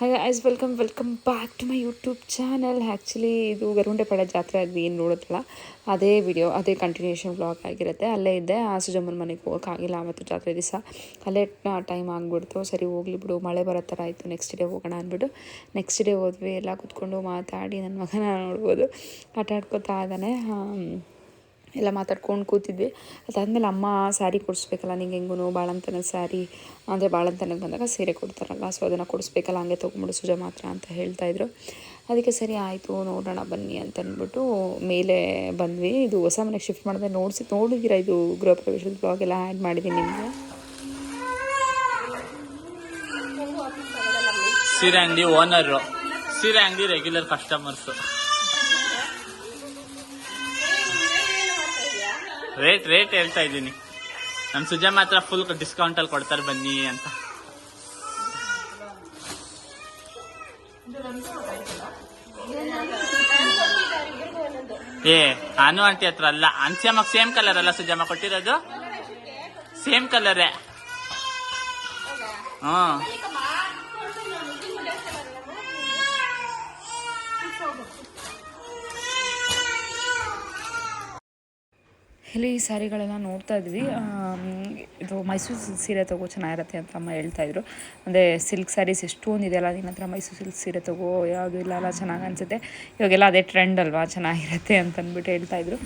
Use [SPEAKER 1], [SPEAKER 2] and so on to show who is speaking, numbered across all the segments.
[SPEAKER 1] Hi guys welcome welcome back to my YouTube channel actually ಇದು ಗರುಂಡೆಪಾಳ್ಯ ಜಾತ್ರೆ ಅದು ಏನು ನೋಡುತ್ತಲ್ಲ, ಅದೇ ವಿಡಿಯೋ ಅದೇ ಕಂಟಿನ್ಯೂಷನ್ ಬ್ಲಾಗ್ ಆಗಿರುತ್ತೆ. ಅಲ್ಲೇ ಇದ್ದೆ. ಆ ಸುಜಮ್ಮನ ಮನೆಗೆ ಹೋಗೋಕ್ಕಾಗಿಲ್ಲ ಆವತ್ತು ಜಾತ್ರೆ ದಿವಸ. ಅಲ್ಲೇ ಟೈಮ್ ಆಗಿಬಿಡ್ತು. ಸರಿ, ಹೋಗ್ಲಿ ಬಿಡು. ಮಳೆ ಬರೋ ಥರ ಆಯಿತು. ನೆಕ್ಸ್ಟ್ ಡೇ ಹೋಗೋಣ ಅಂದ್ಬಿಟ್ಟು ನೆಕ್ಸ್ಟ್ ಡೇ ಹೋದ್ವಿ. ಎಲ್ಲ ಕೂತ್ಕೊಂಡು ಮಾತಾಡಿ. ನನ್ನ ಮಗನ ನೋಡ್ಬೋದು. ಆಟ ಆಡ್ಕೊತಾ ಇದ್ದಾನೆ. ಎಲ್ಲ ಮಾತಾಡ್ಕೊಂಡು ಕೂತಿದ್ವಿ. ಅದಾದಮೇಲೆ ಅಮ್ಮ ಸ್ಯಾರಿ ಕೊಡಿಸ್ಬೇಕಲ್ಲ, ನಿಂಗೆ ಹೆಂಗೂ ಬಾಳಂತನ ಸ್ಯಾರಿ, ಅಂದರೆ ಬಾಳಂತನಕ್ಕೆ ಬಂದಾಗ ಸೀರೆ ಕೊಡ್ತಾರಲ್ಲ ಸೊ ಅದನ್ನು ಕೊಡಿಸ್ಬೇಕಲ್ಲ, ಹಂಗೆ ತೊಗೊಂಬಿಡು ಸುಜ ಮಾತ್ರ ಅಂತ ಹೇಳ್ತಾಯಿದ್ರು ಅದಕ್ಕೆ ಸರಿ ಆಯಿತು, ನೋಡೋಣ ಬನ್ನಿ ಅಂತ ಅಂದ್ಬಿಟ್ಟು ಮೇಲೆ ಬಂದ್ವಿ. ಇದು ಹೊಸ ಮನೆಗೆ ಶಿಫ್ಟ್ ಮಾಡಿದ್ರೆ ನೋಡಿಸಿ ನೋಡಿದ್ದೀರಾ ಇದು ಗೃಹ ಪ್ರವೇಶದ ಬ್ಲಾಗ್ ಎಲ್ಲ? ಆ್ಯಡ್ ಮಾಡಿದ್ದೀನಿ ನಿಮಗೆ.
[SPEAKER 2] ಸೀರೆ ಅಂಗಡಿ ಓನರು ಸೀರೆ ಅಂಗಡಿ ರೆಗ್ಯುಲರ್ ಕಸ್ಟಮರ್ಸು ರೇಟ್ ರೇಟ್ ಹೇಳ್ತಾ ಇದ್ದೀನಿ. ನಮ್ಮ ಸುಜಾ ಮಾತ್ರ ಫುಲ್ ಡಿಸ್ಕೌಂಟಲ್ಲಿ ಕೊಡ್ತಾರೆ ಬನ್ನಿ ಅಂತ. ಏ ಹಾನು ಆಂಟಿ ಹತ್ರ ಅಲ್ಲ. ಅನ್ಸ್ಯಮ್ಮಕ್ ಸೇಮ್ ಕಲರ್ ಅಲ್ಲ ಸುಜಮ್ಮ ಕೊಟ್ಟಿರೋದು? ಸೇಮ್ ಕಲರೇ ಹ್ಮ್.
[SPEAKER 1] ಇಲ್ಲಿ ಈ ಸ್ಯಾರಿಗಳೆಲ್ಲ ನೋಡ್ತಾ ಇದ್ವಿ. ಇದು ಮೈಸೂರು ಸೀರೆ ತಗೋ ಚೆನ್ನಾಗಿರತ್ತೆ ಅಂತ ಅಮ್ಮ ಹೇಳ್ತಾಯಿದ್ರು ಅಂದರೆ ಸಿಲ್ಕ್ ಸ್ಯಾರೀಸ್ ಎಷ್ಟೊಂದು ಇದೆಯಲ್ಲ ನಿನ್ನ ಹತ್ರ ಮೈಸೂರು ಸಿಲ್ಕ್ ಸೀರೆ ತಗೋ, ಯಾವುದು ಇಲ್ಲ ಅಲ್ಲ, ಚೆನ್ನಾಗಿ ಅನಿಸುತ್ತೆ. ಇವಾಗೆಲ್ಲ ಅದೇ ಟ್ರೆಂಡ್ ಅಲ್ವಾ, ಚೆನ್ನಾಗಿರುತ್ತೆ ಅಂತ ಅಂದ್ಬಿಟ್ಟು ಹೇಳ್ತಾಯಿದ್ರು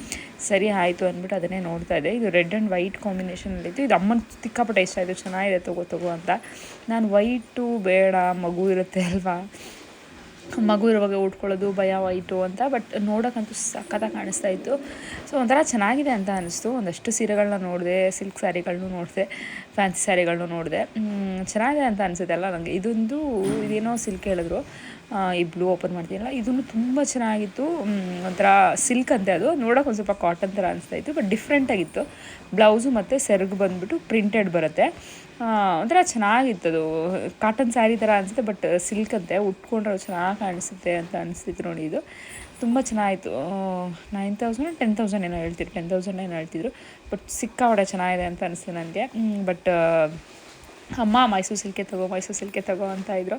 [SPEAKER 1] ಸರಿ, ಆಯಿತು ಅಂದ್ಬಿಟ್ಟು ಅದನ್ನೇ ನೋಡ್ತಾ ಇದ್ದೆ. ಇದು ರೆಡ್ ಆ್ಯಂಡ್ ವೈಟ್ ಕಾಂಬಿನೇಷನಲ್ಲಿತ್ತು ಇದು ಅಮ್ಮನ ತಿಕ್ಕಾಪಟ್ಟೆ ಇಷ್ಟ ಆಯಿತು. ಚೆನ್ನಾಗಿದೆ ತಗೋ ತಗೋ ಅಂತ. ನಾನು ವೈಟು ಬೇಡ, ಮಗು ಇರುತ್ತೆ ಅಲ್ವಾ. ಮಗು ಇರುವಾಗ ಉಟ್ಕೊಳ್ಳೋದು, ಭಯ ವೈಟು ಅಂತ ಬಟ್ ನೋಡೋಕ್ಕಂತೂ ಸಖತ್ತಾಗಿ ಕಾಣಿಸ್ತಾ ಇತ್ತು. ಸೊ ಒಂಥರ ಚೆನ್ನಾಗಿದೆ ಅಂತ ಅನಿಸ್ತು. ಒಂದಷ್ಟು ಸೀರೆಗಳನ್ನ ನೋಡಿದೆ ಸಿಲ್ಕ್ ಸ್ಯಾರಿಗಳನ್ನೂ ನೋಡಿದೆ ಫ್ಯಾನ್ಸಿ ಸ್ಯಾರಿಗಳನ್ನೂ ನೋಡಿದೆ. ಚೆನ್ನಾಗಿದೆ ಅಂತ ಅನಿಸುತ್ತೆ ಅಲ್ಲ ನನಗೆ ಇದೊಂದು, ಇದೇನೋ ಸಿಲ್ಕ್ ಹೇಳಿದ್ರು. ಈ ಬ್ಲೂ ಓಪನ್ ಮಾಡ್ತೀನಲ್ಲ ಇದನ್ನು ತುಂಬ ಚೆನ್ನಾಗಿತ್ತು. ಒಂಥರ ಸಿಲ್ಕ್ ಅಂತೆ ಅದು. ನೋಡೋಕೆ ಒಂದು ಸ್ವಲ್ಪ ಕಾಟನ್ ಥರ ಅನಿಸ್ತಾ ಇತ್ತು ಬಟ್ ಡಿಫ್ರೆಂಟಾಗಿತ್ತು ಬ್ಲೌಸು ಮತ್ತು ಸೆರಗು ಬಂದುಬಿಟ್ಟು ಪ್ರಿಂಟೆಡ್ ಬರುತ್ತೆ. ಒಂಥರ ಚೆನ್ನಾಗಿತ್ತು ಅದು. ಕಾಟನ್ ಸ್ಯಾರಿ ಥರ ಅನಿಸುತ್ತೆ ಬಟ್ ಸಿಲ್ಕ್ ಅಂತೆ. ಉಟ್ಕೊಂಡ್ರೆ ಚೆನ್ನಾಗಿ ಕಾಣಿಸುತ್ತೆ ಅಂತ ಅನಿಸ್ತಿತ್ತು ನೋಡಿ ಇದು. ತುಂಬ ಚೆನ್ನಾಗಿತ್ತು. ನೈನ್ ತೌಸಂಡ್ ಟೆನ್ ತೌಸಂಡ್ ಏನೋ ಹೇಳ್ತಿದ್ರು. ಟೆನ್ ತೌಸಂಡ್ ಏನೋ ಹೇಳ್ತಿದ್ರು. ಬಟ್ ಸಿಕ್ಕಾಪಡೆ ಚೆನ್ನಾಗಿದೆ ಅಂತ ಅನಿಸ್ತು ನನಗೆ. ಬಟ್ ಅಮ್ಮ ಮೈಸೂರು ಸಿಲ್ಕೆ ತಗೋ ಮೈಸೂರು ಸಿಲ್ಕೆ ತಗೋ ಅಂತ ಇದ್ರು.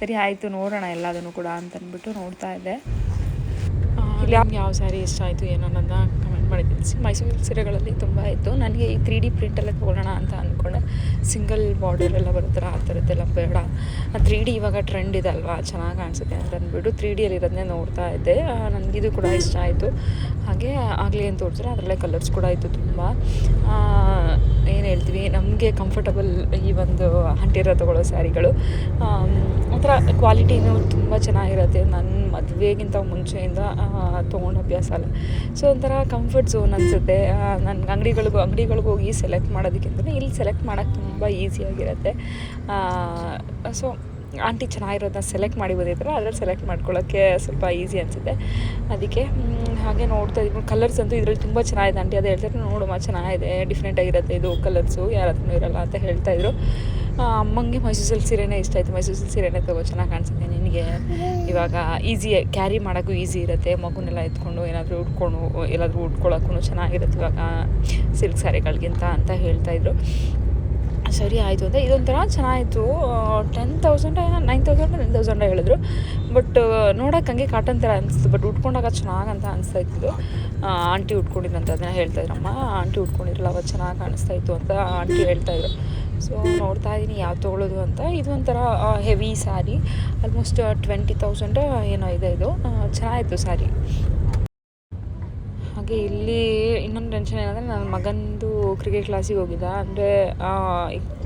[SPEAKER 1] ಸರಿ ಆಯಿತು ನೋಡೋಣ ಎಲ್ಲದನ್ನು ಕೂಡ ಅಂತಂದ್ಬಿಟ್ಟು ನೋಡ್ತಾ ಇದ್ದೆ. ಇಲ್ಲಿ. ಯಾವ ಸ್ಯಾರಿ ಇಷ್ಟ ಆಯಿತು ಏನೋ ಅನ್ನೋದನ್ನ ಕಮೆಂಟ್ ತಿಳಿಸಿ ಮೈಸೂರು ಸೀರೆಗಳಲ್ಲಿ ತುಂಬ ಇತ್ತು. ನನಗೆ ಈ ತ್ರೀ ಡಿ ಪ್ರಿಂಟೆಲ್ಲ ತೊಗೊಳ್ಳೋಣ ಅಂತ ಅಂದ್ಕೊಂಡೆ ಸಿಂಗಲ್ ಬಾರ್ಡರ್ ಎಲ್ಲ ಬರುತ್ತಲ್ಲ ಆ ಥರದ್ದೆಲ್ಲ ಬೇಡ. ತ್ರೀ ಡಿ ಇವಾಗ ಟ್ರೆಂಡ್ ಇದೆ ಅಲ್ವಾ ಚೆನ್ನಾಗಿ ಕಾಣಿಸುತ್ತೆ ಅಂತ ಅಂದ್ಬಿಟ್ಟು ತ್ರೀ ಡಿಯಲ್ಲಿರೋದನ್ನೇ ನೋಡ್ತಾ ಇದ್ದೆ. ನನಗಿದು ಕೂಡ ಇಷ್ಟ ಆಯಿತು. ಹಾಗೆ ಆಗಲಿ ಅಂತ ತೋರಿಸಿದ್ರೆ ಅದರಲ್ಲೇ ಕಲರ್ಸ್ ಕೂಡ ಇತ್ತು ತುಂಬ. ಏನು ಹೇಳ್ತೀವಿ, ನಮಗೆ ಕಂಫರ್ಟಬಲ್ ಈ ಒಂದು ಹಂಟಿರ ತಗೊಳ್ಳೋ ಸ್ಯಾರಿಗಳು. ಒಂಥರ ಕ್ವಾಲಿಟಿನೂ ತುಂಬ ಚೆನ್ನಾಗಿರುತ್ತೆ ನನ್ನ ಮದುವೆಗಿಂತ ಮುಂಚೆಯಿಂದ ತೊಗೊಂಡು ಅಭ್ಯಾಸ ಅಲ್ಲ. ಸೊ ಒಂಥರ ಕಂಫರ್ಟ್ ಝೋನ್ ಅನಿಸುತ್ತೆ. ನನ್ನ ಅಂಗಡಿಗಳಿಗೂ ಅಂಗಡಿಗಳಿಗೂ ಹೋಗಿ ಸೆಲೆಕ್ಟ್ ಮಾಡೋದಕ್ಕಿಂತ ಇಲ್ಲಿ ಸೆಲೆಕ್ಟ್ ಮಾಡೋಕ್ಕೆ ತುಂಬ ಈಸಿಯಾಗಿರುತ್ತೆ ಸೊ ಆಂಟಿ ಚೆನ್ನಾಗಿರೋದನ್ನ ಸೆಲೆಕ್ಟ್ ಮಾಡಿ ಬಂದಿದ್ರು ಅದ್ರಲ್ಲಿ ಸೆಲೆಕ್ಟ್ ಮಾಡ್ಕೊಳ್ಳೋಕ್ಕೆ ಸ್ವಲ್ಪ ಈಸಿ ಅನಿಸುತ್ತೆ. ಅದಕ್ಕೆ ಹಾಗೆ ನೋಡ್ತಾ ಇದ್ವಿ. ಕಲರ್ಸ್ ಅಂತೂ ಇದರಲ್ಲಿ ತುಂಬ ಚೆನ್ನಾಗಿದೆ. ಆಂಟಿ ಅದು ಹೇಳ್ತಾರೆ ನೋಡುವ ಚೆನ್ನಾಗಿದೆ ಡಿಫ್ರೆಂಟ್ ಆಗಿರುತ್ತೆ ಇದು ಕಲರ್ಸು ಯಾರ ಇರಲ್ಲ ಅಂತ ಹೇಳ್ತಾಯಿದ್ರು ಅಮ್ಮಂಗೆ ಮೈಸೂರು ಸಿಲ್ಕ್ ಸೀರೆನೇ ಇಷ್ಟ ಆಯಿತು. ಮೈಸೂರು ಸೀರೆನೇ ತಗೋ, ಚೆನ್ನಾಗಿ ಕಾಣಿಸುತ್ತೆ ನಿನಗೆ. ಇವಾಗ ಈಸಿ ಕ್ಯಾರಿ ಮಾಡೋಕ್ಕೂ ಈಸಿ ಇರುತ್ತೆ. ಮಗುನೆಲ್ಲ ಎತ್ಕೊಂಡು ಏನಾದರೂ ಉಟ್ಕೊಂಡು ಎಲ್ಲಾದರೂ ಉಟ್ಕೊಳ್ಳೋಕ್ಕೂ ಚೆನ್ನಾಗಿರುತ್ತೆ ಇವಾಗ ಸಿಲ್ಕ್ ಸ್ಯಾರಿಗಳಿಗಿಂತ ಅಂತ ಹೇಳ್ತಾಯಿದ್ರು ಸರಿ ಆಯಿತು ಅಂತ. ಇದೊಂಥರ ಚೆನ್ನಾಗಿತ್ತು ಟೆನ್ ತೌಸಂಡ ಏನೋ ನೈನ್ ತೌಸಂಡ್ ಟೆನ್ ತೌಸಂಡ್ ಹೇಳಿದ್ರು. ಬಟ್ ನೋಡೋಕೆ ಹಂಗೆ ಕಾಟನ್ ಥರ ಅನಿಸ್ತು. ಬಟ್ ಉಟ್ಕೊಂಡಾಗ ಅಂತ ಅನಿಸ್ತಾ ಇತ್ತು ಆಂಟಿ ಉಟ್ಕೊಂಡಿದ್ದಂತ ಅದನ್ನ ಹೇಳ್ತಾ ಇದ್ರಮ್ಮ ಆಂಟಿ ಉಟ್ಕೊಂಡಿರಲ್ಲ ಅವತ್ತು ಚೆನ್ನಾಗಿ ಕಾಣಿಸ್ತಾ ಇತ್ತು ಅಂತ ಆಂಟಿ ಹೇಳ್ತಾಯಿದ್ರು ಸೊ ನೋಡ್ತಾ ಇದ್ದೀನಿ ಯಾವ್ದು ತೊಗೊಳ್ಳೋದು ಅಂತ. ಇದು ಒಂಥರ heavy sari almost twenty thousand ಏನೋ ಇದೆ ಇದು. ಚೆನ್ನಾಗಿತ್ತು ಸ್ಯಾರಿ ಹಾಗೆ ಇಲ್ಲಿ ಇನ್ನೊಂದು ಟೆನ್ಷನ್ ಏನಂದರೆ ನನ್ನ ಮಗಂದು ಕ್ರಿಕೆಟ್ ಕ್ಲಾಸಿಗೆ ಹೋಗಿದ್ದ. ಅಂದರೆ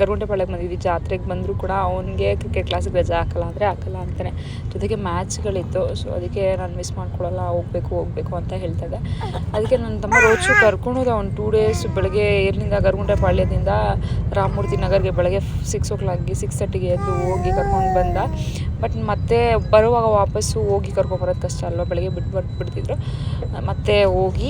[SPEAKER 1] ಗರುಂಟೆಪಾಳ್ಯಕ್ಕೆ ಬಂದಿದ್ವಿ. ಜಾತ್ರೆಗೆ ಬಂದರೂ ಕೂಡ ಅವನಿಗೆ ಕ್ರಿಕೆಟ್ ಕ್ಲಾಸಿಗೆ ರಜೆ ಹಾಕಲ್ಲ. ಅಂದರೆ ಹಾಕಲ್ಲ ಅಂತಾನೆ. ಜೊತೆಗೆ ಮ್ಯಾಚ್ಗಳಿತ್ತು ಸೊ ಅದಕ್ಕೆ ನಾನು ಮಿಸ್ ಮಾಡ್ಕೊಳ್ಳಲ್ಲ ಹೋಗಬೇಕು ಹೋಗಬೇಕು ಅಂತ ಹೇಳ್ತಾ ಇದ್ದೆ ಅದಕ್ಕೆ ನನ್ನ ತಮ್ಮ ರೋಚು ಕರ್ಕೊಂಡು ಹೋದ ಒಂದು ಟೂ ಡೇಸ್ ಬೆಳಗ್ಗೆ ಇಲ್ಲಿಂದ ಗರುಂಟೆಪಾಳ್ಯದಿಂದ ರಾಮಮೂರ್ತಿ ನಗರ್ಗೆ ಬೆಳಗ್ಗೆ ಸಿಕ್ಸ್ ಓ ಕ್ಲಾಕ್ಗೆ ಸಿಕ್ಸ್ ತರ್ಟಿಗೆ ಎದ್ದು ಹೋಗಿ ಕರ್ಕೊಂಡು ಬಂದ. ಬಟ್ ಮತ್ತೆ ಬರುವಾಗ ವಾಪಸ್ಸು ಹೋಗಿ ಕರ್ಕೊಂಡು ಬರೋದು ಕಷ್ಟ ಅಲ್ವ? ಬೆಳಗ್ಗೆ ಬಿಟ್ಟು ಬಿಡ್ತಿದ್ರು. ಮತ್ತೆ ಹೋಗಿ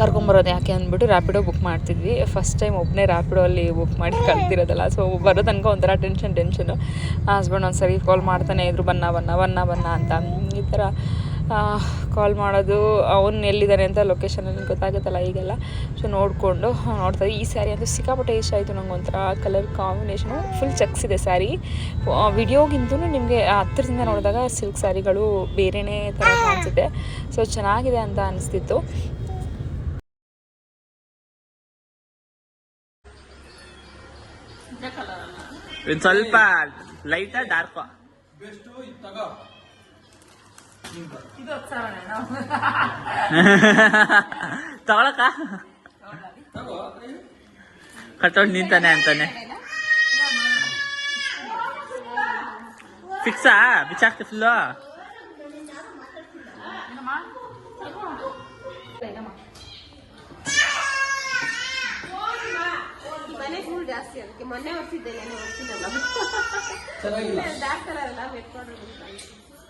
[SPEAKER 1] ಕರ್ಕೊಂಬರೋದು ಯಾಕೆ ಅಂದ್ಬಿಟ್ಟು ರ್ಯಾಪಿಡೋ ಬುಕ್ ಮಾಡ್ತಿದ್ವಿ. ಫಸ್ಟ್ ಟೈಮ್ ಒಬ್ಬನೇ ರ್ಯಾಪಿಡೋ ಅಲ್ಲಿ ಬುಕ್ ಮಾಡಿ ಕಳ್ತಿರೋದಲ್ಲ ಸೊ ಬರೋ ತನಕ ಒಂಥರ ಟೆನ್ಷನ್ ಟೆನ್ಷನು ಹಸ್ಬೆಂಡ್ ಒಂದು ಸರಿ ಕಾಲ್ ಮಾಡ್ತಾನೆ ಇದ್ರು, ಬನ್ನ ಬನ್ನ ಬನ್ನ ಬನ್ನ ಅಂತ. ಈ ಥರ ಕಾಲ್ ಮಾಡೋದು ಅವನು ಎಲ್ಲಿದ್ದಾನೆ ಅಂತ ಲೊಕೇಶನಲ್ಲಿ ಗೊತ್ತಾಗುತ್ತಲ್ಲ ಈಗೆಲ್ಲ. ಸೊ ನೋಡಿಕೊಂಡು ನೋಡ್ತಾ ಈ ಸ್ಯಾರಿ ಅಂತೂ ಸಿಕ್ಕಾಪಟ್ಟೆ ಇಷ್ಟ ಆಯಿತು ನಂಗೆ ಒಂಥರ ಕಲರ್ ಕಾಂಬಿನೇಷನು ಫುಲ್ ಚಕ್ಸ್ ಇದೆ ಸ್ಯಾರಿ ವಿಡಿಯೋಗಿಂತೂ ನಿಮಗೆ ಹತ್ತಿರದಿಂದ ನೋಡಿದಾಗ ಸಿಲ್ಕ್ ಸ್ಯಾರಿಗಳು ಬೇರೆಯೇ ಥರ ಕಾಣಿಸುತ್ತೆ. ಸೊ ಚೆನ್ನಾಗಿದೆ ಅಂತ ಅನಿಸ್ತಿತ್ತು.
[SPEAKER 2] ಸ್ವಲ್ಪ ಲೈಟಾ ಡಾರ್ಕ್ ತಗೊಳಕ ಕಟ್ಟೋಡ್ ನಿಂತಾನೆ ಅಂತಾನೆ ಫಿಕ್ಸಾ ಬಿಚ್ಚಾಕ್ತಿ ಫುಲ್ಲು
[SPEAKER 3] ಮನೆ ಧೂಳು ಜಾಸ್ತಿ ಅದಕ್ಕೆ ಮೊನ್ನೆ ಹೊರ್ಸಿದ್ದೆ ನೆನೆ ಹೊರ್ಸಿದ್ದಲ್ಲ ಡಾರ್ಕ್ ಕಲರ್ ಅಲ್ಲ ಮೆಟ್ಕೊಂಡು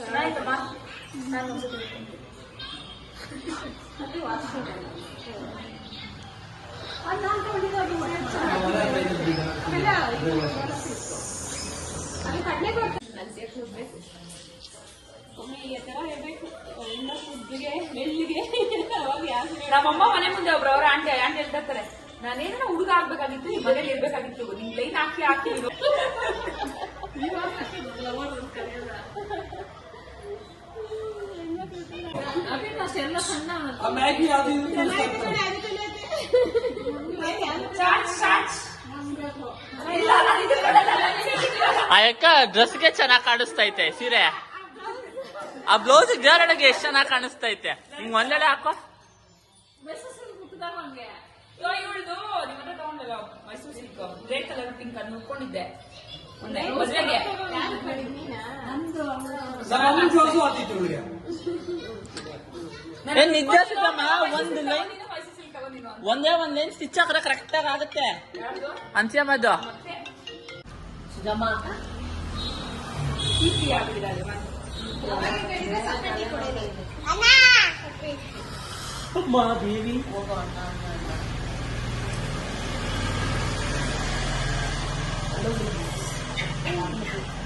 [SPEAKER 1] ಚೆನ್ನಾಗಿತ್ತಮ್ಮ ನಾನು ನಮ್ಮಮ್ಮ ಮನೆ ಮುಂದೆ ಒಬ್ರು, ಅವ್ರ ಆಂಟಿ ಆಂಟಿ ಹೇಳ್ತಾರೆ. ನಾನೇನೋ ಹುಡುಗ ಆಗ್ಬೇಕಾಗಿತ್ತು, ಈ ಮನೇಲಿ ಇರ್ಬೇಕಾಗಿತ್ತು. ನಿನ್ ಲೈನ್ ಹಾಕಿ ಹಾಕಿ ಇದು. ಅದೇನು ಅಷ್ಟೆಲ್ಲ ಸಣ್ಣ ಚಾಟ್, ಚಾಟ್. ಇಲ್ಲ, ನಾನು ಇದು ನೋಡಲ್ಲ.
[SPEAKER 2] ಆ ಅಕ್ಕ ಡ್ರೆಸ್ಗೆ ಚೆನ್ನಾಗಿ ಕಾಣಿಸ್ತೈತೆ ಸೀರೆ. ಆ ಬ್ಲೌಸ್ ಜಾರಡಿಗೆ ಎಷ್ಟು ಚೆನ್ನಾಗಿ ಕಾಣಿಸ್ತೈತೆ? ಹಿಂಗ್ ಒಂದೆಡೆ ಹಾಕೋ.
[SPEAKER 1] ಮೈಸೂರು ಇವ್ಳ್ದು ತಗೊಂಡಲ್ಲ ಸಿಲ್ಕ್ ಗ್ರೇ ಕಲರ್ ಪಿಂಕ್ ಅನ್ನು ಉಟ್ಕೊಂಡಿದ್ದೆ. ಮೊನ್ನೆ ಮದ್ವೆಗೆ.
[SPEAKER 2] ಏನ್ ನಿಜ ಸಿದ್ದಮ್ಮ ಒಂದ್ ಲೈನ್ ಒಂದೇ ಒಂದ್ ಲೈನ್ ಸ್ಟಿಚ್ ಹಾಕ್ರೆ ಕರೆಕ್ಟ್ ಆಗಿ ಆಗುತ್ತೆ. ಅಂತ್ಯಮ್ಮದು.
[SPEAKER 1] ಅದು
[SPEAKER 2] ದೇವಿ.
[SPEAKER 1] ಕೇಶವಣ್ಣ ಮಗನ್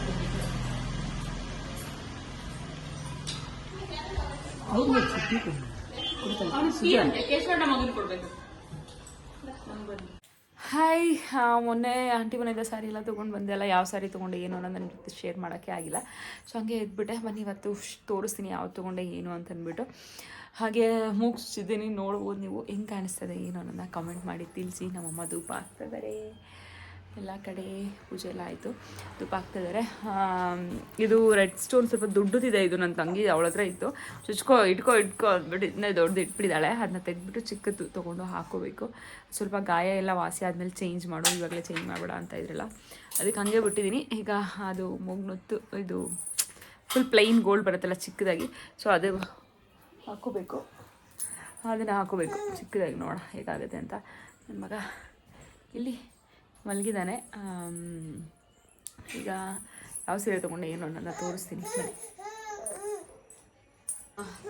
[SPEAKER 1] ಹಾಯ್ ಮೊನ್ನೆ ಆಂಟಿ ಮನೆಯಿಂದ ಸಾರಿ ಎಲ್ಲ ತೊಗೊಂಡು ಬಂದೆ. ಅಲ್ಲ ಯಾವ ಸಾರಿ ತೊಗೊಂಡೆ ಏನು ಅನ್ನೋದು ನನ್ನ ಜೊತೆ ಶೇರ್ ಮಾಡೋಕ್ಕೆ ಆಗಿಲ್ಲ. ಸೊ ಹಂಗೆ ಎದ್ಬಿಟ್ಟೆ ಬನ್ನಿ ಇವತ್ತು ತೋರಿಸ್ತೀನಿ ಯಾವ್ದು ತೊಗೊಂಡೆ ಏನು ಅಂತಂದ್ಬಿಟ್ಟು ಹಾಗೆ ಮುಗಿಸಿದ್ದೀನಿ ನೋಡ್ಬೋದು ನೀವು. ಹೆಂಗೆ ಕಾಣಿಸ್ತದೆ ಏನು ಅನ್ನೋದನ್ನ ಕಮೆಂಟ್ ಮಾಡಿ ತಿಳಿಸಿ. ನಮ್ಮಮ್ಮ ಧೂಪ ಹಾಕ್ತಿದ್ದಾರೆ ಎಲ್ಲ ಕಡೆ ಪೂಜೆ ಎಲ್ಲ ಆಯಿತು. ತುಪ್ಪ ಹಾಕ್ತಿದ್ದಾರೆ ಇದು ರೆಡ್ ಸ್ಟೋನ್ ಸ್ವಲ್ಪ ದುಡ್ಡುತ್ತಿದೆ ಇದು ನನ್ನ ತಂಗಿ, ಅವಳ ಹತ್ರ ಇತ್ತು. ಚುಚ್ಕೋ, ಇಟ್ಕೋ ಇಟ್ಕೋ ಅಂದ್ಬಿಟ್ಟು ಇದನ್ನೇ ದೊಡ್ಡದು ಇಟ್ಬಿಟ್ಟಿದ್ದಾಳೆ. ಅದನ್ನ ತೆಗೆದ್ಬಿಟ್ಟು ಚಿಕ್ಕದು ತೊಗೊಂಡು ಹಾಕೋಬೇಕು. ಸ್ವಲ್ಪ ಗಾಯ ಎಲ್ಲ ವಾಸಿ ಆದಮೇಲೆ ಚೇಂಜ್ ಮಾಡು, ಇವಾಗಲೇ ಚೇಂಜ್ ಮಾಡಬೇಡ ಅಂತ ಇದ್ರಲ್ಲ. ಅದಕ್ಕೆ ಹಂಗೆ ಬಿಟ್ಟಿದ್ದೀನಿ. ಈಗ ಅದು ಮುಗ್ನೊತ್ತು, ಇದು ಫುಲ್ ಪ್ಲೈನ್ ಗೋಲ್ಡ್ ಬರುತ್ತಲ್ಲ ಚಿಕ್ಕದಾಗಿ. ಸೊ ಅದು ಹಾಕೋಬೇಕು. ಅದನ್ನು ಹಾಕೋಬೇಕು. ಚಿಕ್ಕದಾಗಿ ನೋಡೋಣ ಹೇಗಾಗುತ್ತೆ ಅಂತ. ನನ್ನ ಮಗ, ಇಲ್ಲಿ ಮಲಗಿದ್ದಾನೆ. ಈಗ ಯಾವ ಸೀರೆ ತೊಗೊಂಡೆ ಏನು ಅನ್ನೋದನ್ನ ತೋರಿಸ್ತೀನಿ. ಸರಿ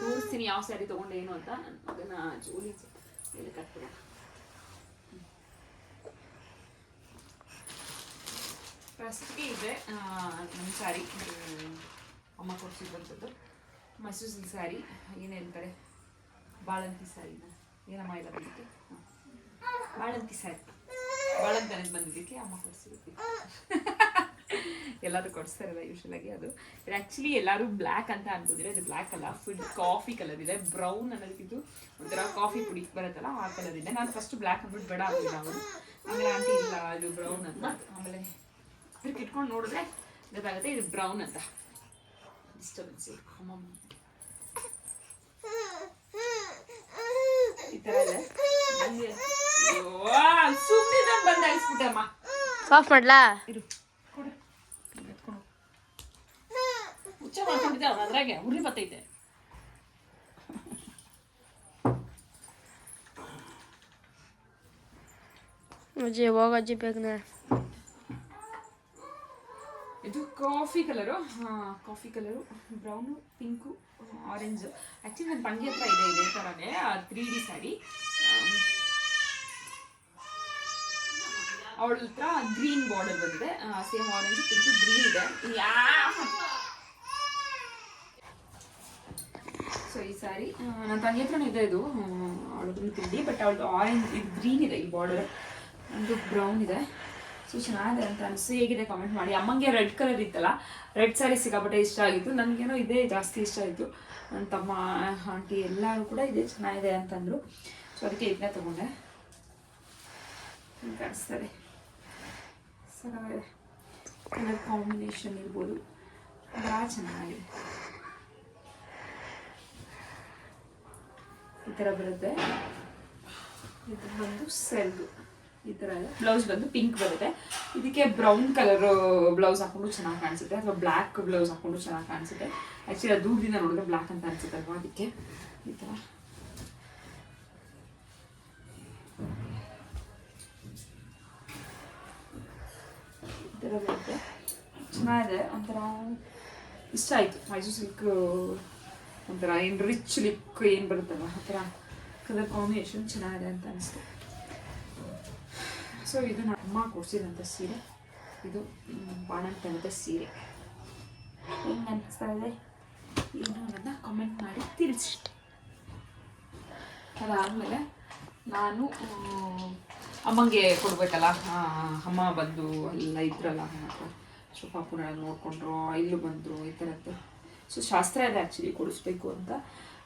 [SPEAKER 1] ತೋರಿಸ್ತೀನಿ ಯಾವ ಸ್ಯಾರಿ ತೊಗೊಂಡೆ ಏನು ಅಂತ. ಮಗನ ಜೋಲಿ ಮೇಲೆ ಕಟ್ಬಿಡೋಣ. ಪ್ರಸ್ತುತಿಗೆ ಇದೆ. ನಮ್ಮ ಸ್ಯಾರಿ ಅಮ್ಮ ಕೊಡ್ಸಿದ್ದಂಥದ್ದು. ಮೈಸೂರು ಸಿಲ್ಕ್ ಸ್ಯಾರಿ. ಏನು ಹೇಳ್ತಾರೆ? ಬಾಳಂತಿ ಸ್ಯಾರಿನ. ಏನಮ್ಮ ಇಲ್ಲ ಬಂದಿತ್ತು ಬಾಳಂತಿ ಸ್ಯಾರಿ. ಬಾಳಂತಿ ಅನ್ನೋದು ಬಂದಿದ್ದಕ್ಕೆ ಅಮ್ಮ ಕೊಡ್ಸಿರುತ್ತೆ ಎಲ್ಲರೂ ಕೊಡಿಸ್ತಾರಲ್ಲ ಯೂಶಲಾಗಿ ಅದು. ಆ್ಯಕ್ಚುಲಿ ಎಲ್ಲರೂ ಬ್ಲ್ಯಾಕ್ ಅಂತ ಅನ್ಕೋದಿಲ್ಲ ಇದು ಬ್ಲ್ಯಾಕ್ ಅಲ್ಲ. ಫುಲ್ ಕಾಫಿ ಕಲರ್ ಇದೆ. ಬ್ರೌನ್ ಅನ್ನೋದಕ್ಕಿದ್ದು ಒಂಥರ ಕಾಫಿ ಪುಡಿ ಬರುತ್ತಲ್ಲ ಆ ಕಲರ್ ಇದೆ. ನಾನು ಫಸ್ಟ್ ಬ್ಲ್ಯಾಕ್ ಅಂದ್ಬಿಟ್ಟು ಬೇಡ ಅವರು. ಆಮೇಲೆ ಆಂಟಿ ಇಲ್ಲ, ಇದು ಬ್ರೌನ್ ಅಂತ. ಆಮೇಲೆ ಅದಕ್ಕೆ ಇಟ್ಕೊಂಡು ನೋಡಿದ್ರೆ ಗೊತ್ತಾಗುತ್ತೆ ಇದು ಬ್ರೌನ್ ಅಂತ. ಡಿಸ್ಟರ್ಬೆನ್ಸ್ ಈ ಥರ ಇದೆ. ನಂಗೆ
[SPEAKER 4] ಸಾಫ್ ಮಾಡ್ಲಾ?
[SPEAKER 1] ಅದ್ರಾಗೆ ಉರಿ ಬತ್ತೈತೆ.
[SPEAKER 4] ಅಜ್ಜಿ ಹೋಗ ಅಜ್ಜಿ ಬೇಗನೆ
[SPEAKER 1] ಇದು ಕಾಫಿ ಕಲರು. ಹಾಂ coffee colour. Brown pink orange. Actually ನನ್ನ ಪಂಗೆ ಹತ್ರ ಇದೆ ಇದೇ ಥರನೇ ತ್ರೀ ಡಿ ಸ್ಯಾರಿ. ಅವಳ ಹತ್ರ ಗ್ರೀನ್ ಬಾರ್ಡರ್ ಬಂದಿದೆ. ಸೇಮ್ ಆರೆಂಜ್ ಪಿಂಕ್ ಗ್ರೀನ್ ಇದೆ. ಸೊ ಈ ಸಾರಿ ನನ್ನ ತಂಗಿ ಹತ್ರನೂ ಇದೆ ಇದು. ಅವಳದ್ದು ತಿಂಡಿ ಬಟ್ ಅವಳದು ಆರೆಂಜ್ ಇದು ಗ್ರೀನ್ ಇದೆ, ಈ ಬಾರ್ಡರ್ ಒಂದು ಬ್ರೌನ್ ಇದೆ. ಸೊ ಚೆನ್ನಾಗಿದೆ ಅಂತ ಅನಿಸ್ತು ಹೇಗಿದೆ ಕಾಮೆಂಟ್ ಮಾಡಿ. ಅಮ್ಮಂಗೆ ರೆಡ್ ಕಲರ್ ಇತ್ತಲ್ಲ ರೆಡ್ ಸ್ಯಾರಿ ಸಿಕ್ಕಾಪಟ್ಟೆ ಇಷ್ಟ ಆಗಿತ್ತು. ನನಗೇನೋ ಇದೇ ಜಾಸ್ತಿ ಇಷ್ಟ ಆಯಿತು. ನನ್ನ ತಮ್ಮ, ಆಂಟಿ ಎಲ್ಲರೂ ಕೂಡ ಇದೇ ಚೆನ್ನಾಗಿದೆ ಅಂತಂದರು. ಸೊ ಅದಕ್ಕೆ ಇದನ್ನೇ ತೊಗೊಂಡೆ. ಕಾಣಿಸ್ತದೆ ಚೆನ್ನಾಗಿದೆ ಕಲರ್ ಕಾಂಬಿನೇಷನ್ ಇರ್ಬೋದು. ಭಾಳ ಚೆನ್ನಾಗಿದೆ. ಈ ಥರ ಬರುತ್ತೆ. ಇದು ಬಂದು ಸೆಲ್ಗು ಈ ಥರ ಬ್ಲೌಸ್ ಬಂದು ಪಿಂಕ್ ಬರುತ್ತೆ. ಇದಕ್ಕೆ ಬ್ರೌನ್ ಕಲರ್ ಬ್ಲೌಸ್ ಹಾಕೊಂಡು ಚೆನ್ನಾಗಿ ಕಾಣಿಸುತ್ತೆ. ಅಥವಾ ಬ್ಲ್ಯಾಕ್ ಬ್ಲೌಸ್ ಹಾಕೊಂಡು ಚೆನ್ನಾಗಿ ಕಾಣಿಸುತ್ತೆ. ಆ್ಯಕ್ಚುಲಿ ಅದು ದೂರದಿಂದ ನೋಡಿದ್ರೆ ಬ್ಲ್ಯಾಕ್ ಅಂತ ಅನಿಸುತ್ತೆ ಅಲ್ವಾ? ಅದಕ್ಕೆ ಈ ಥರ ಥರ ಬರುತ್ತೆ ಚೆನ್ನಾಗಿದೆ ಒಂಥರ ಇಷ್ಟ ಆಯಿತು. ಮೈಸೂರು ಸಿಲ್ಕ್ ಒಂಥರ ಏನು ರಿಚ್ ಲಿಕ್ ಏನು ಬರುತ್ತಲ್ಲ ಆ ಥರ ಕಲರ್ ಕಾಂಬಿನೇಷನ್ ಚೆನ್ನಾಗಿದೆ ಅಂತ ಅನಿಸ್ತು ಸೊ ಇದು ನಮ್ಮ ಅಮ್ಮ ಕೊಡಿಸಿದಂಥ ಸೀರೆ. ಇದು ಬಾಣಂತನದ ಸೀರೆ. ಹೆಂಗೆ ಅನಿಸ್ತಾ ಇದೆ? ಏನು ಅನ್ನೋದನ್ನ ಕಾಮೆಂಟ್ ಮಾಡಿ ತಿಳಿಸಿ. ಅದಾದಮೇಲೆ ನಾನು ಅಮ್ಮಂಗೆ ಕೊಡ್ಬೇಕಲ್ಲ? ಅಮ್ಮ ಬಂದು ಎಲ್ಲ ಇದ್ರಲ್ಲ ಸೊ ನೋಡಿಕೊಂಡ್ರು, ಇಲ್ಲೂ ಬಂದರು, ಈ ಥರದ್ದು. ಸೊ ಶಾಸ್ತ್ರ ಇದೆ ಆ್ಯಕ್ಚುಲಿ ಕೊಡಿಸ್ಬೇಕು ಅಂತ.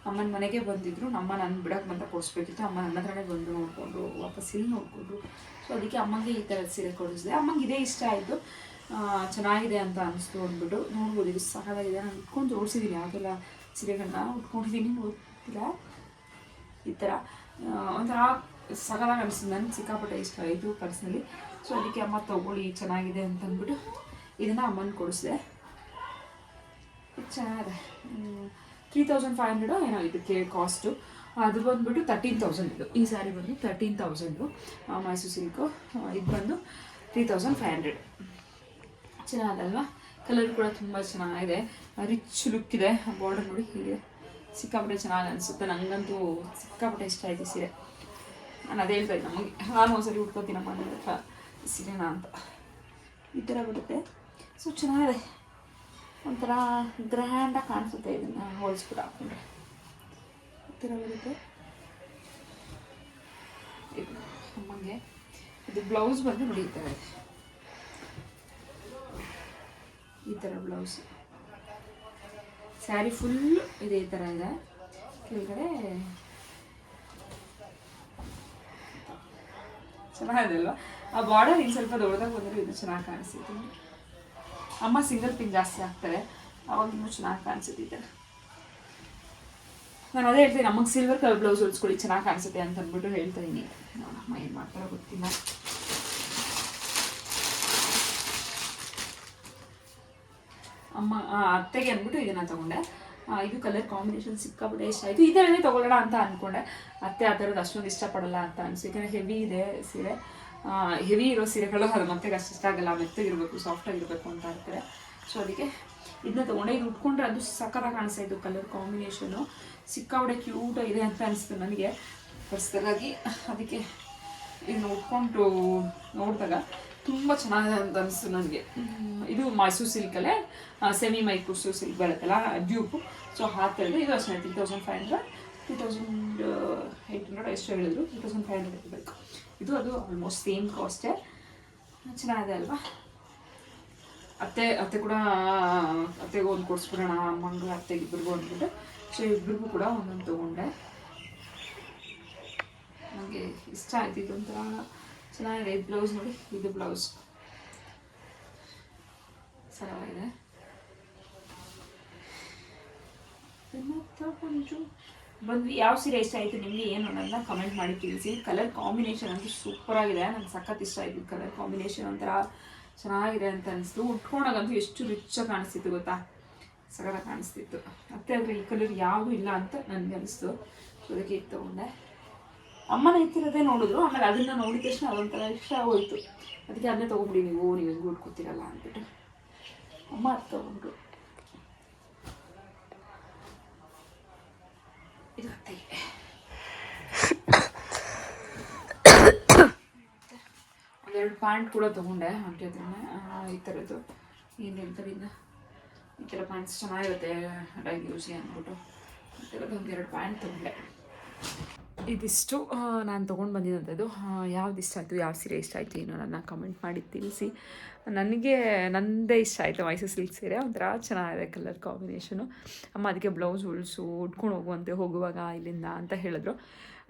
[SPEAKER 1] ಅಮ್ಮನ ಮನೆಗೆ ಬಂದಿದ್ರು, ನಮ್ಮ ನನ್ನ ಬಿಡಕ್ಕೆ ಬಂದ ಕೊಡಿಸ್ಬೇಕಿತ್ತು. ಅಮ್ಮ ನನ್ನ ಹತ್ರನೇ ಬಂದು ನೋಡಿಕೊಂಡ್ರು, ವಾಪಸ್ ಇಲ್ಲಿ ನೋಡಿಕೊಂಡ್ರು. ಸೊ ಅದಕ್ಕೆ ಅಮ್ಮಂಗೆ ಈ ಥರದ ಸೀರೆ ಕೊಡಿಸಿದೆ. ಅಮ್ಮಂಗೆ ಇದೇ ಇಷ್ಟ ಆಯಿತು. ಚೆನ್ನಾಗಿದೆ ಅಂತ ಅನಿಸ್ತು ಅಂದ್ಬಿಟ್ಟು ನೋಡ್ಬೋದು, ಇದು ಸಹದಾಗಿದೆ ನಾನು ಇಟ್ಕೊಂಡು ತೋರಿಸಿದ್ದೀನಿ ಯಾವುದೆಲ್ಲ ಸೀರೆಗಳನ್ನ ಉಟ್ಕೊಂಡಿದ್ದೀನಿ ಗೊತ್ತಿಲ್ಲ ಈ ಥರ. ಒಂಥರ ಸಗಲಾಗಿ ಅನಿಸ್ತು ನನಗೆ ಸಿಕ್ಕಾಪಟ್ಟೆ ಇಷ್ಟ ಆಯಿತು ಪರ್ಸ್ನಲಿ. ಸೊ ಅದಕ್ಕೆ ಅಮ್ಮ ತಗೊಳ್ಳಿ, ಚೆನ್ನಾಗಿದೆ ಅಂತಂದ್ಬಿಟ್ಟು ಇದನ್ನು ಅಮ್ಮನ ಕೊಡಿಸಿದೆ. ಚೆನ್ನಾಗಿದೆ ತ್ರೀ ತೌಸಂಡ್ ಫೈವ್ ಹಂಡ್ರೆಡು ಏನೋ ಇದಕ್ಕೆ ಕಾಸ್ಟು ಅದು ಬಂದುಬಿಟ್ಟು ತರ್ಟೀನ್ ತೌಸಂಡ್ ಇದು. ಈ ಸ್ಯಾರಿ ಬಂದು ತರ್ಟೀನ್ ತೌಸಂಡು ಮೈಸೂರು ಸಿಲ್ಕು ಇದು ಬಂದು ತ್ರೀ ತೌಸಂಡ್ ಫೈವ್ ಹಂಡ್ರೆಡ್ ಚೆನ್ನಾಗಲ್ವಾ? ಕಲರ್ ಕೂಡ ತುಂಬ ಚೆನ್ನಾಗಿದೆ. ರಿಚ್ ಲುಕ್ ಇದೆ. ಬಾರ್ಡರ್ ನೋಡಿ ಹೀಗೆ ಸಿಕ್ಕಾಪಟ್ಟೆ ಚೆನ್ನಾಗಿ ಅನಿಸುತ್ತೆ. ನನಗಂತೂ ಸಿಕ್ಕಾಪಟ್ಟೆ ಇಷ್ಟ ಆಯಿತು ಸೀರೆ. ನಾನು ಅದೇ ಹೇಳ್ತಾ ಇದ್ದೆ, ನಮಗೆ ನಾನು ಒಂದ್ಸರಿ ಉಟ್ಕೋತೀನಪ್ಪ ಈ ಸೀರೆನ ಅಂತ. ಈ ಥರ ಬರುತ್ತೆ. ಸೊ ಚೆನ್ನಾಗಿದೆ. ಒಂಥರ ಗ್ರ್ಯಾಂಡಾಗಿ ಕಾಣಿಸುತ್ತೆ ಇದನ್ನು ಹೋಲಿಸ್ಬಿಟ್ಟು ಹಾಕೊಂಡ್ರೆ. ಈ ಥರ ಬರುತ್ತೆ. ಇದು ನಮಗೆ, ಇದು ಬ್ಲೌಸ್ ಬಂದು ನೋಡಿ ಈ ಥರ ಇದೆ. ಈ ಥರ ಬ್ಲೌಸ್ ಸ್ಯಾರಿ ಫುಲ್ ಇದೇ ಥರ ಇದೆ. ಕೆಳಗಡೆ ಚೆನ್ನಾಗಿದೆ ಅಲ್ವಾ ಆ ಬಾರ್ಡರ್ ಇಲ್ಲಿ ಸ್ವಲ್ಪ ದೊಡ್ಡದಾಗ ಬಂದರೆ ಇದು ಚೆನ್ನಾಗಿ ಕಾಣಿಸುತ್ತೆ ಅಮ್ಮ ಸಿಂಗಲ್ ಪಿನ್ ಜಾಸ್ತಿ ಹಾಕ್ತಾರೆ. ಅವಾಗ ಇನ್ನೂ ಚೆನ್ನಾಗಿ ಕಾಣಿಸುತ್ತೆ ನಾನು ಅದೇ ಹೇಳ್ತೀನಿ, ನಮಗೆ ಸಿಲ್ವರ್ ಕಲರ್ ಬ್ಲೌಸ್ ಹೊಲ್ಸ್ಕೊಳ್ಳಿ, ಚೆನ್ನಾಗಿ ಕಾಣಿಸುತ್ತೆ ಅಂತ ಅಂದ್ಬಿಟ್ಟು ಹೇಳ್ತಾ ಇದ್ದೀನಿ ನೋಡಮ್ಮ ಏನು ಮಾಡ್ತಾರೋ ಗೊತ್ತಿಲ್ಲ. ಅಮ್ಮ ಅತ್ತೆಗೆ ಅಂದ್ಬಿಟ್ಟು ಇದನ್ನ ತಗೊಂಡೆ. ಇದು ಕಲರ್ ಕಾಂಬಿನೇಷನ್ ಸಿಕ್ಕಾಬಿಟ್ಟೆ ಇಷ್ಟ ಆಯಿತು. ಈ ಥರನೇ ತೊಗೊಳ್ಳೋಣ ಅಂತ ಅಂದ್ಕೊಂಡೆ ಅತ್ತೆ ಆ ಥರದ್ದು ಅಷ್ಟೊಂದು ಇಷ್ಟಪಡಲ್ಲ ಅಂತ ಅನಿಸ್ತು ಯಾಕಂದರೆ ಹೆವಿ ಇದೆ ಸೀರೆ. ಹೆವಿ ಇರೋ ಸೀರೆಗಳು ಅದು ಮತ್ತೆ ಅಷ್ಟು ಇಷ್ಟ ಆಗಲ್ಲ ಮೆತ್ತಗಿರಬೇಕು ಸಾಫ್ಟಾಗಿರಬೇಕು ಅಂತ ಇರ್ತಾರೆ ಸೊ ಅದಕ್ಕೆ ಇದನ್ನ ತೊಗೊಂಡೆ. ಇದು ಉಟ್ಕೊಂಡ್ರೆ ಅದು ಸಕ್ಕತ್ತಾಗಿ ಕಾಣಿಸ್ತಾ ಇತ್ತು ಕಲರ್ ಕಾಂಬಿನೇಷನು ಸಿಕ್ಕಾಬಿಡೆ ಕ್ಯೂಟ್ ಇದೆ ಅಂತ ಅನಿಸ್ತು ನನಗೆ. ಪರ್ಸ್ನಲಾಗಿ ಅದಕ್ಕೆ ಇದನ್ನ ಉಟ್ಕೊಂಡು ನೋಡಿದಾಗ ತುಂಬ ಚೆನ್ನಾಗಿದೆ ಅಂತ ಅನಿಸ್ತು ನನಗೆ. ಇದು ಮೈಸೂರು ಸಿಲ್ಕಲ್ಲೇ ಸೆಮಿ ಮೈಸೂರು ಸಿಲ್ಕ್ ಬರುತ್ತಲ್ಲ ಡ್ಯೂಪ್ ಸೊ ಆ ಥರದ್ದು ಇದು ಅಷ್ಟೇ three thousand five hundred two thousand eight hundred ಎಷ್ಟು ಹೇಳಿದ್ರು. ಟೂ ತೌಸಂಡ್ ಫೈವ್ ಹಂಡ್ರೆಡ್ ಇರಬೇಕು. ಇದು ಅದು ಆಲ್ಮೋಸ್ಟ್ ಸೇಮ್ ಕಾಸ್ಟೇ ಚೆನ್ನಾಗಿದೆ ಅಲ್ವಾ? ಅತ್ತೆ ಅತ್ತೆ ಕೂಡ ಅತ್ತೆಗೂ ಒಂದು ಕೊಡಿಸ್ಬಿಡೋಣ ಅಮ್ಮಂಗ ಅತ್ತೆಗೆ ಇಬ್ಬರಿಗೂ ಅಂದ್ಬಿಟ್ಟು. ಸೊ ಇಬ್ಬರಿಗೂ ಕೂಡ ಒಂದೊಂದು ತೊಗೊಂಡೆ. ನನಗೆ ಇಷ್ಟ ಆಯ್ತು ಇದು ಒಂಥರ ಚೆನ್ನಾಗಿದೆ ಇದು ಬ್ಲೌಸ್ ನೋಡಿ, ಇದು ಬ್ಲೌಸ್ ಚೆನ್ನಾಗಿದೆ ಬಂದ್ವಿ. ಯಾವ ಸೀರೆ ಇಷ್ಟ ಆಯಿತು ನಿಮಗೆ, ಏನು ಅನ್ನೋದನ್ನ ಕಮೆಂಟ್ ಮಾಡಿ ತಿಳಿಸಿ. ಕಲರ್ ಕಾಂಬಿನೇಷನ್ ಅಂತೂ ಸೂಪರ್ ಆಗಿದೆ. ನಂಗೆ ಸಖತ್ ಇಷ್ಟ ಆಯಿತು ಕಲರ್ ಕಾಂಬಿನೇಷನ್ ಒಂಥರ ಚೆನ್ನಾಗಿದೆ ಅಂತ ಅನಿಸ್ತು. ಉಟ್ಕೊಂಡಾಗಂತೂ ಎಷ್ಟು ರಿಚ್ ಕಾಣಿಸ್ತಿತ್ತು ಗೊತ್ತಾ? ಸಗದ ಕಾಣಿಸ್ತಿತ್ತು. ಮತ್ತೆ ಆದರೆ ಈ ಕಲರ್ ಯಾವುದೂ ಇಲ್ಲ ಅಂತ ನನಗೆ ಅನಿಸ್ತು. ಅದಕ್ಕೆ ಇದು ತೊಗೊಂಡೆ. ಅಮ್ಮನ ಇತ್ತಿರೋದೇ ನೋಡಿದ್ರು, ಆಮೇಲೆ ಅದನ್ನು ನೋಡಿದ ತಕ್ಷಣ ಅದೊಂಥರ ಇಷ್ಟ ಹೋಯ್ತು. ಅದಕ್ಕೆ ಅದನ್ನೇ ತೊಗೊಂಬಿಡಿ ನೀವು ನೀವು ಹೆಂಗೆ ಉಟ್ಕೋತೀರಲ್ಲ ಅಂದ್ಬಿಟ್ಟು. ಅಮ್ಮ ಅದು ತೊಗೊಂಡ್ರು ಒಂದೆರಡು ಪ್ಯಾಂಟ್ ಕೂಡ ತೊಗೊಂಡೆ ಆಂಟಿ ಹೇಳ್ತೇನೆ ಈ ಥರದ್ದು. ಏನು ಹೇಳ್ತಾರೆ ಇನ್ನು? ಈ ಥರ ಪ್ಯಾಂಟ್ಸ್ ಚೆನ್ನಾಗಿರುತ್ತೆ ಡೈಲಿ ಯೂಸಿ ಅಂದ್ಬಿಟ್ಟು. ಈ ಥರದ್ದು ಒಂದೆರಡು ಪ್ಯಾಂಟ್ ತೊಗೊಂಡೆ. ಇದಿಷ್ಟು ನಾನು ತೊಗೊಂಡು ಬಂದಿದ್ದಂಥದ್ದು ಯಾವ್ದು ಇಷ್ಟ ಆಯಿತು, ಯಾವ ಸೀರೆ ಇಷ್ಟ ಆಯಿತು ಏನೋ ನನ್ನ ಕಮೆಂಟ್ ಮಾಡಿ ತಿಳಿಸಿ. ನನಗೆ ನನ್ನದೇ ಇಷ್ಟ ಆಯಿತು ಮೈಸೂರು ಸಿಲ್ಕ್ ಸೀರೆ. ಒಂಥರ ಚೆನ್ನಾಗಿದೆ ಕಲರ್ ಕಾಂಬಿನೇಷನು ಅಮ್ಮ ಅದಕ್ಕೆ ಬ್ಲೌಸ್ ಹೊಲ್ಸು ಉಟ್ಕೊಂಡು ಹೋಗುವಂತೆ ಹೋಗುವಾಗ ಇಲ್ಲಿಂದ ಅಂತ ಹೇಳಿದ್ರು.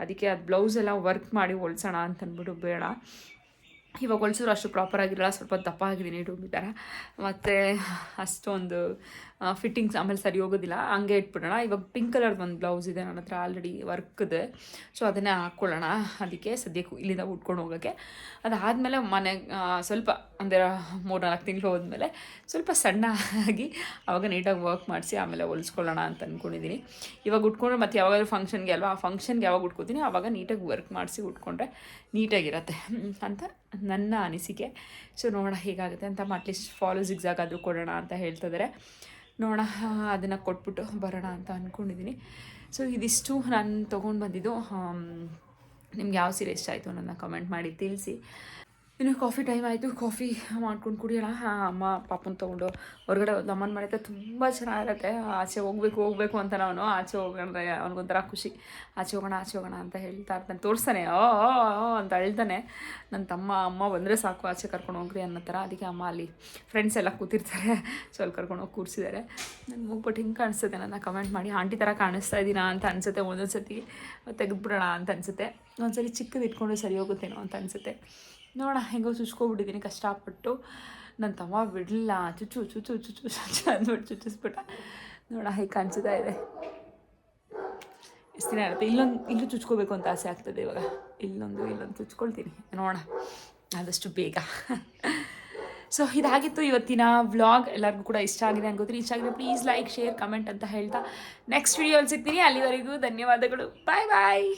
[SPEAKER 1] ಅದಕ್ಕೆ ಅದು ಬ್ಲೌಸ್ ಎಲ್ಲ ವರ್ಕ್ ಮಾಡಿ ಹೊಲ್ಸೋಣ ಅಂತಂದ್ಬಿಟ್ಟು ಬೇಡ. ಇವಾಗ ಹೊಲ್ಸಿದ್ರು ಅಷ್ಟು ಪ್ರಾಪರ್ ಆಗಿರಲ್ಲ, ಸ್ವಲ್ಪ ದಪ್ಪ ಆಗಿದ್ದೀನಿ ಥರ ಮತ್ತು ಅಷ್ಟೊಂದು ಫಿಟ್ಟಿಂಗ್ಸ್ ಆಮೇಲೆ ಸರಿ ಹೋಗೋದಿಲ್ಲ. ಹಂಗೆ ಇಟ್ಬಿಡೋಣ. ಇವಾಗ ಪಿಂಕ್ ಕಲರ್ದು ಒಂದು ಬ್ಲೌಸ್ ಇದೆ ನನ್ನ ಹತ್ರ ಆಲ್ರೆಡಿ ವರ್ಕ್ದು ಸೊ ಅದನ್ನೇ ಹಾಕ್ಕೊಳ್ಳೋಣ. ಅದಕ್ಕೆ ಸದ್ಯಕ್ಕೆ ಇಲ್ಲಿಂದ ಉಟ್ಕೊಂಡು ಹೋಗೋಕ್ಕೆ. ಅದಾದಮೇಲೆ ಮನೆ ಸ್ವಲ್ಪ ಅಂದರೆ ಮೂರು ನಾಲ್ಕು ತಿಂಗಳು ಹೋದ್ಮೇಲೆ ಸ್ವಲ್ಪ ಸಣ್ಣ ಆಗಿ ಆವಾಗ ನೀಟಾಗಿ ವರ್ಕ್ ಮಾಡಿಸಿ ಆಮೇಲೆ ಹೊಲಿಸ್ಕೊಳ್ಳೋಣ ಅಂತ ಅಂದ್ಕೊಂಡಿದ್ದೀನಿ ಇವಾಗ ಉಟ್ಕೊಂಡ್ರೆ ಮತ್ತು ಯಾವಾಗಲೂ ಫಂಕ್ಷನ್ಗೆ ಅಲ್ವಾ? ಆ ಫಂಕ್ಷನ್ಗೆ ಯಾವಾಗ ಉಟ್ಕೋತೀನಿ? ಆವಾಗ ನೀಟಾಗಿ ವರ್ಕ್ ಮಾಡಿಸಿ ಉಟ್ಕೊಂಡ್ರೆ ನೀಟಾಗಿರತ್ತೆ. ಅಂತ ನನ್ನ ಅನಿಸಿಕೆ. ಸೊ ನೋಡೋಣ ಹೇಗಾಗುತ್ತೆ ಅಂತ ಅಟ್ಲೀಸ್ಟ್ ಫಾಲೋ ಸಿಗ್ಸಾಗ್ ಆದರೂ ಕೊಡೋಣ ಅಂತ ಹೇಳ್ತಿದ್ದಾರೆ ನೋಡೋಣ ಅದನ್ನು ಕೊಟ್ಬಿಟ್ಟು ಬರೋಣ ಅಂತ ಅಂದ್ಕೊಂಡಿದ್ದೀನಿ ಸೊ ಇದಿಷ್ಟು ನಾನು ತೊಗೊಂಡು ಬಂದಿದ್ದು. ನಿಮ್ಗೆ ಯಾವ ಸೀರೆ ಇಷ್ಟ ಆಯಿತು ನನ್ನ ಕಮೆಂಟ್ ಮಾಡಿ ತಿಳಿಸಿ. ಇನ್ನು ಕಾಫಿ ಟೈಮ್ ಆಯಿತು. ಕಾಫಿ ಮಾಡ್ಕೊಂಡು ಕುಡಿಯೋಣ. ಹಾಂ, ಅಮ್ಮ ಪಾಪನ ತೊಗೊಂಡು ಹೊರಗಡೆ ಒಂದು ಅಮ್ಮನ ಮನೆ ತುಂಬ ಚೆನ್ನಾಗಿರುತ್ತೆ. ಆಚೆ ಹೋಗ್ಬೇಕು ಹೋಗ್ಬೇಕು ಅಂತ ಅವನು ಆಚೆ ಹೋಗೋಣ ಅವ್ನಿಗೊಂಥರ ಖುಷಿ. ಆಚೆ ಹೋಗೋಣ ಆಚೆ ಹೋಗೋಣ ಅಂತ ಹೇಳ್ತಾ ಇರ್ತಾನೆ. ತೋರಿಸ್ತಾನೆ. ಓ ಅಂತ ಹೇಳ್ತಾನೆ. ನನ್ನ ತಮ್ಮ, ಅಮ್ಮ ಬಂದರೆ ಸಾಕು. ಆಚೆ ಕರ್ಕೊಂಡು ಹೋಗ್ರಿ ಅನ್ನೋ ಥರ. ಅದಕ್ಕೆ ಅಮ್ಮ ಅಲ್ಲಿ ಫ್ರೆಂಡ್ಸ್ ಎಲ್ಲ ಕೂತಿರ್ತಾರೆ. ಸೊ ಅಲ್ಲಿ ಕರ್ಕೊಂಡು ಹೋಗಿ ಕೂರಿಸಿದ್ದಾರೆ. ನನ್ನ ಮೂಗ್ಬಿಟ್ಟು ಹಿಂಗೆ ಕಾಣಿಸ್ತದೆ. ನನ್ನ ಕಮೆಂಟ್ ಮಾಡಿ, ಆಂಟಿ ಥರ ಕಾಣಿಸ್ತಾ ಇದ್ದೀನಾ ಅಂತ ಅನಿಸುತ್ತೆ ಒಂದೊಂದು ಸತಿ ತೆಗೆದ್ಬಿಡೋಣ ಅಂತ ಅನಿಸುತ್ತೆ. ಒಂದ್ಸರಿ ಚಿಕ್ಕದು ಇಟ್ಕೊಂಡು ಸರಿ ಹೋಗುತ್ತೇನೋ ಅಂತ ಅನಿಸುತ್ತೆ. ನೋಡೋಣ ಹೆಂಗೋ ಚುಚ್ಕೊಬಿಟ್ಟಿದ್ದೀನಿ ಕಷ್ಟಪಟ್ಟು. ನನ್ನ ತಮ್ಮ ಬಿಡಲಿಲ್ಲ. ಚುಚ್ಚು ಚುಚ್ಚು ಚುಚ್ಚು ಚುಚ್ಚು ಅಂದ್ಬಿಟ್ಟು ಚುಚ್ಚಿಸ್ಬಿಟ್ಟ. ನೋಡ, ಹೇಗೆ ಕಾಣಿಸ್ತಾ ಇದೆ. ಎಷ್ಟು ದಿನ ಇರುತ್ತೆ? ಇಲ್ಲೊಂದು, ಇಲ್ಲೂ ಚುಚ್ಕೋಬೇಕು ಅಂತ ಆಸೆ ಆಗ್ತದೆ ಇವಾಗ. ಇಲ್ಲೊಂದು ಇಲ್ಲೊಂದು ಚುಚ್ಕೊಳ್ತೀನಿ. ನೋಡೋಣ ಆದಷ್ಟು ಬೇಗ. ಸೊ ಇದಾಗಿತ್ತು ಇವತ್ತಿನ ವ್ಲಾಗ್. ಎಲ್ಲರಿಗೂ ಕೂಡ ಇಷ್ಟ ಆಗಿದೆ ಅನ್ಕೋತೀನಿ. ಇಷ್ಟ ಆಗಿದೆ ಪ್ಲೀಸ್ ಲೈಕ್ ಶೇರ್ ಕಮೆಂಟ್ ಅಂತ ಹೇಳ್ತಾ ನೆಕ್ಸ್ಟ್ ವಿಡಿಯೋಲ್ಲಿ ಸಿಗ್ತೀನಿ. ಅಲ್ಲಿವರೆಗೂ ಧನ್ಯವಾದಗಳು. ಬಾಯ್ ಬಾಯ್